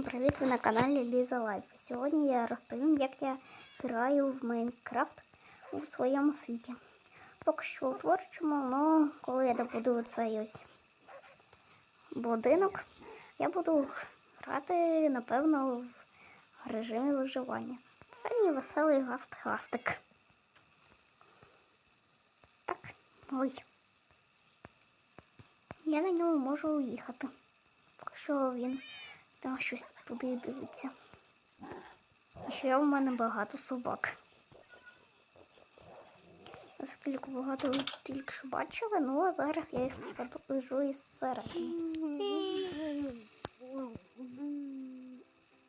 Всім привіт! Ви на каналі Ліза Лайф. Сьогодні я розповім, як я граю в Майнкрафт у своєму світі. Поки що у творчому, але коли я добуду цей будинок, я буду грати, напевно, в режимі виживання. Це мій веселий гаст-гастик. Так, ой. Я на ньому можу уїхати. Поки що він там щось туди дивиться. Ще в мене багато собак. Скільки багато ви тільки що бачили, ну а зараз я їх покажу із середини.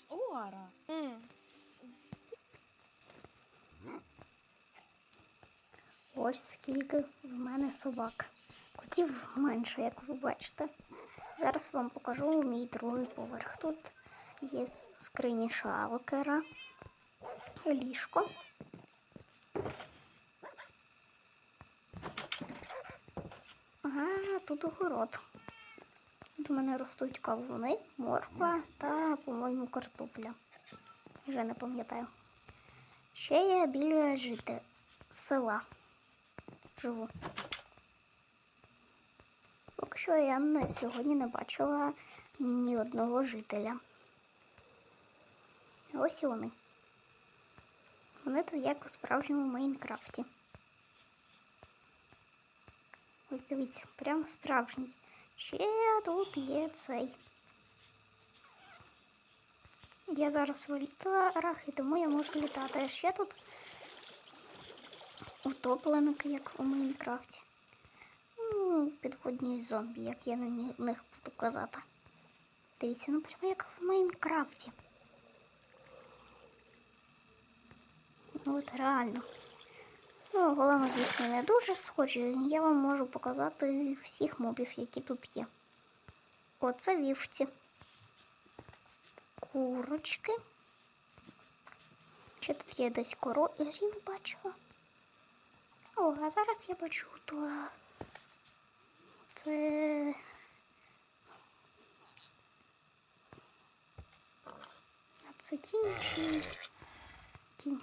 Ора. Ось скільки в мене собак. Котів менше, як ви бачите. Зараз вам покажу мій другий поверх. Тут є скрині шалкера, ліжко. Ага, тут огород. Тут у мене ростуть кавуни, морква та, по-моєму, картопля. Вже не пам'ятаю. Ще я біля жити села живу. Що я на сьогодні не бачила ні одного жителя. Ось і вони. Вони тут як у справжньому Майнкрафті. Ось дивіться, прям справжній. Ще тут є цей. Я зараз в літарах, і тому я можу літати. А ще тут утопленик, як у Майнкрафті. Ну, підводні зомбі, як я на них буду казати. Дивіться, ну прямо як в Майнкрафті. Ну от реально. Ну, головне, звісно, не дуже схожі. Я вам можу показати всіх мобів, які тут є. Оце вівці. Курочки. Ще тут є десь королів бачила. О, а зараз я бачу то. Це. А це кінь чи кінь.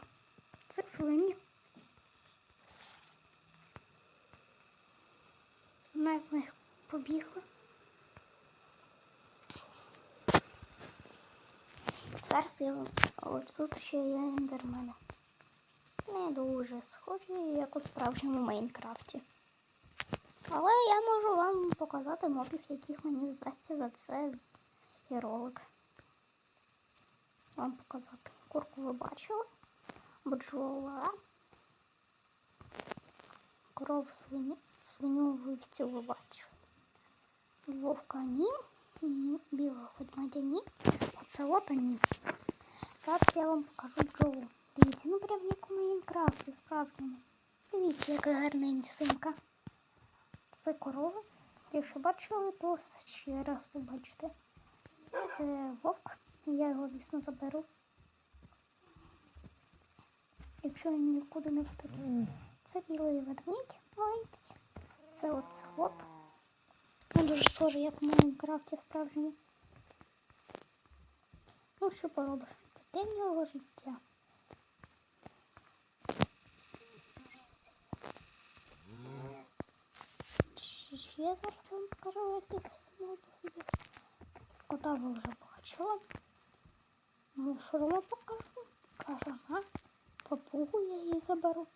Це свині. Вона в них побігла. Зараз я ось тут ще є ендермени. Не дуже схожі, як у справжньому Майнкрафті. Але я можу вам показати мобів, яких мені здасться за це і. Вам показати. Курку ви бачили? Бджола. Корову свині. Свиню вивцю ви бачили. Вовка ні. Білого ведмедя ні. Оцелота ні. Зараз я вам покажу бджолу. Дивіться, ну прям як у Майнкрафті справжньому. Дивіться, яка гарненька. Це корова. Якщо бачили, то ще раз побачите. Це вовк. Я його, звісно, заберу. Якщо він нікуди не втекне. Це білий ведмідь маленький. Це оцелот. Він дуже схожий, як в Майнкрафті справжній. Ну, що поробиш? Таке в нього життя. Ще я зараз вам покажу якихось модів. Кота ви вже бачила. Мушурма покажу. Кажана. Папугу я її заберу.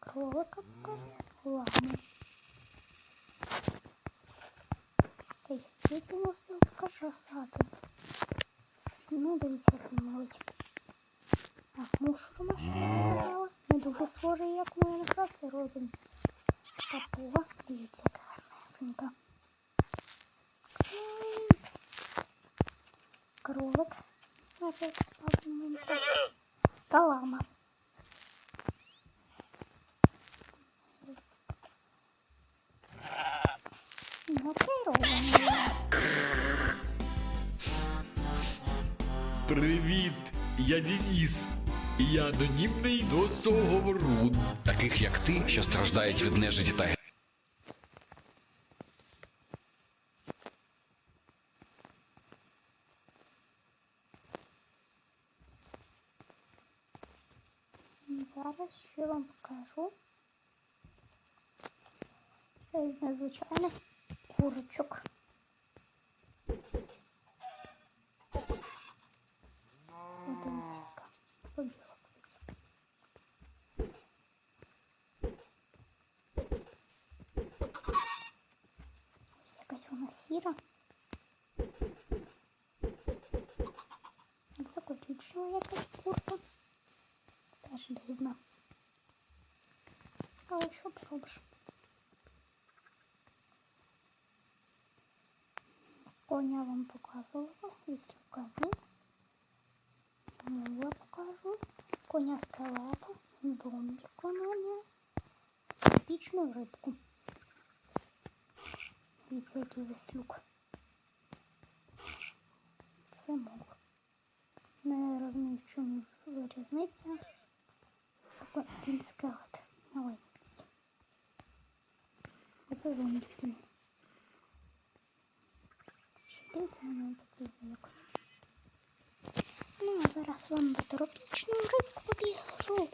Кролика покажу. Ладно. Та й діти можна показати. Ну, дивіться, як він. Так, мушурма ще не дуже схожий, як Майнкрафт, це розум. Папуга. Дивіться, гарнесенька. М. Кролик. Опять справді Та лама. Привіт, я Дініс. Я анонімний досоговорун. таких як ти, що страждають від нежиті та Зараз ще вам покажу. Незвичайних курочок. Одинцяка. Побігла кудись. Ось якась вона сіра. Це коричнева якась курка. Теж дивна. Але що поробиш? Коня вам показувала, віслюкані. Мула покажу. Коня скелета, зомбі коня, тропічну рибку. Дивіться, який веслюк. Це мул. Не розумію, в чому різниця. Це кінь скелет. Маленький. А це зомбі кінь. Що дивиться на мене такий якось. Ну, а зараз вам тропічну рибку побіжу.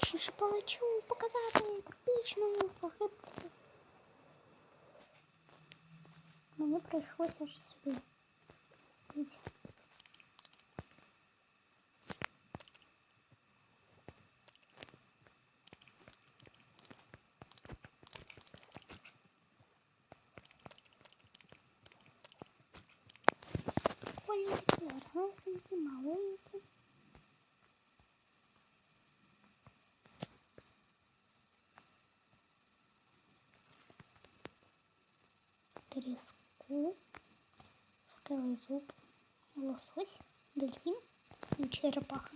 Точніше полечу показати тропічну рибку. Мені прийшлося ж сюди. Дивіться. Прикольні такі гарнесенькі, маленькі. Тріску, скелезуб, лосось, дельфін і черепаха.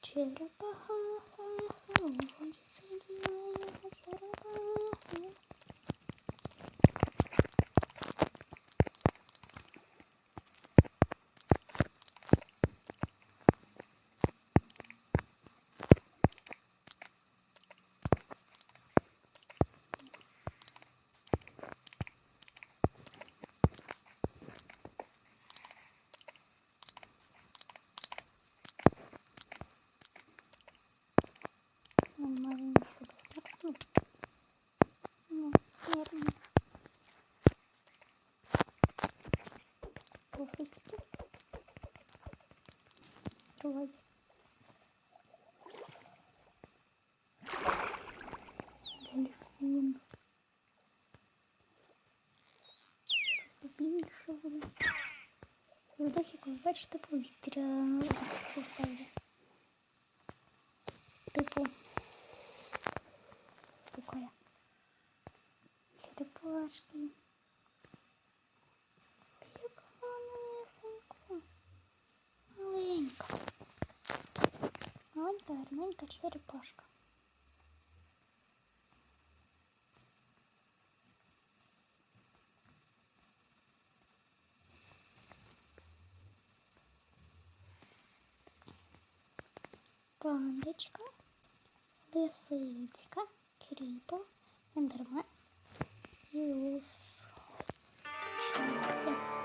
Черепаха, ха-ха, у воді сиділа черепаха. Послушайте. Открывайте. Дельфин. Побільше буде. І вдох, як ви бачите, повітря поставлю. Типу. Такое. Черепашки. Маленька, гарненька черепашка. Пандочка. Лисичка, кріпа, ендермен і. Це.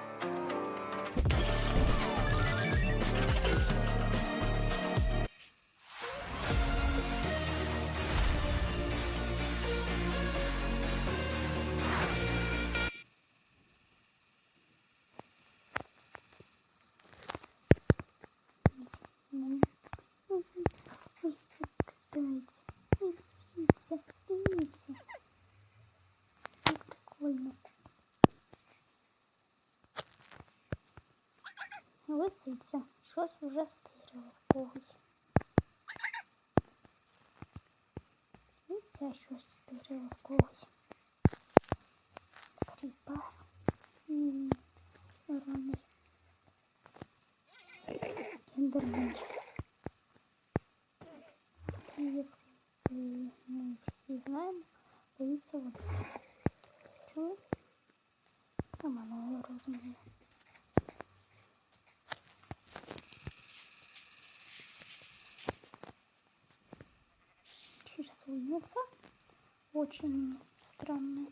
Лисиця. Щось вже стирило в когось. І це щось стирило в когось. Кріпар. М, Вороний. Ендерменчик. І як е, ми всі знаємо, боїться води. Чому? Сама не розумію. Чешуйница. Очень странная.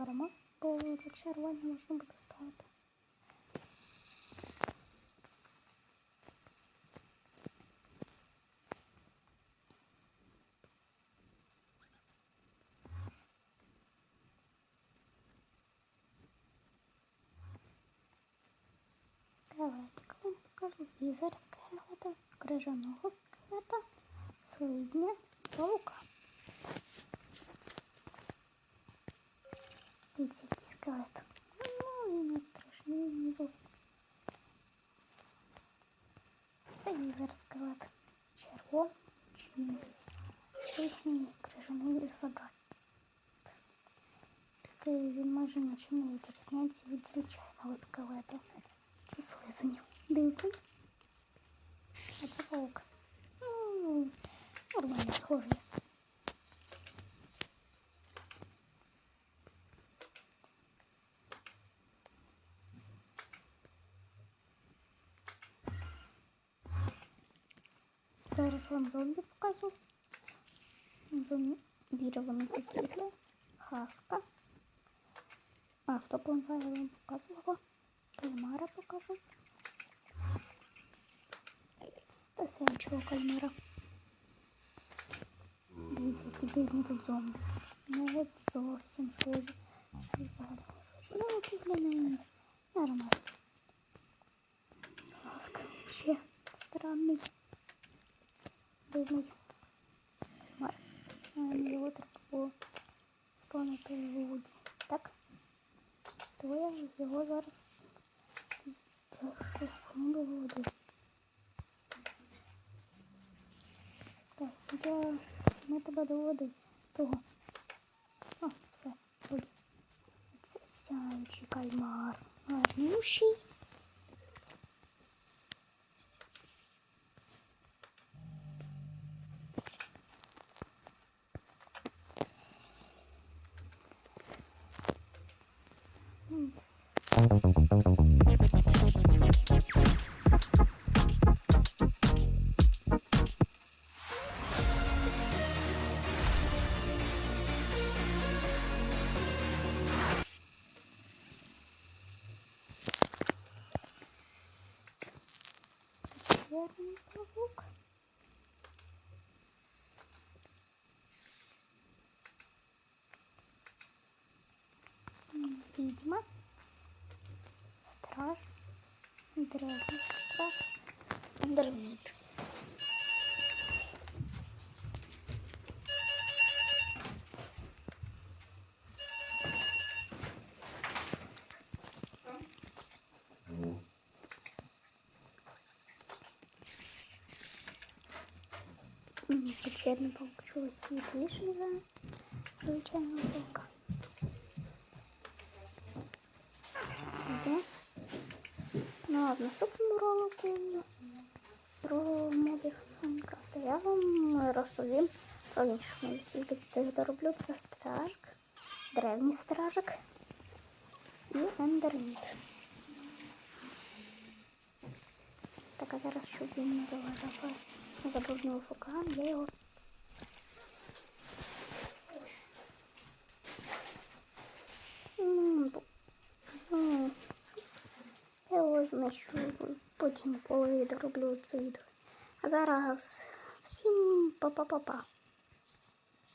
Беремо, бо зачарування можна буде ставити. Скелетик вам покажу. Візер скелета, крижаного скелета, слизня, паука. Дивіться, який скелет. Ну, він не страшний, не зовсім. Це візер скелет. Червоний чи синій крижаний собак. Тільки він майже нічим не відрізняється від звичайного скелета. Це слизень. Дивний. А це паук. Ну, нормально схожий. Зараз вам зомбі покажу. Зомбіровані купівлі. Хаска. Автопланка я вам показувала. Кальмара покажу. Та сячого кальмара. Дивіться, які дивні тут зомбі. Навіть зовсім схожі. Взагалі не схожі. Ну, нормально. Хаска ще странний. Дивний. Треба було спавнити воді. Так? То я його зараз до води. Так, я ми тебе до води. Того. О, все, воді. Це сяючий кальмар. Гарнющий. Черный паук. Ведьма. Страж. Древний страж. Андермит. Паук чогось світліший за звичайного паука. Ну, а в наступному ролику про мобів Майнкрафта я вам розповім про інших мобів. Тільки це дороблю це стражик, древній стражик і ендерміт. Так, а зараз, щоб він не заважав, не фукам, я його ну, Я його знищу, потім коли дороблю це відео. А зараз всім па-па-па-па.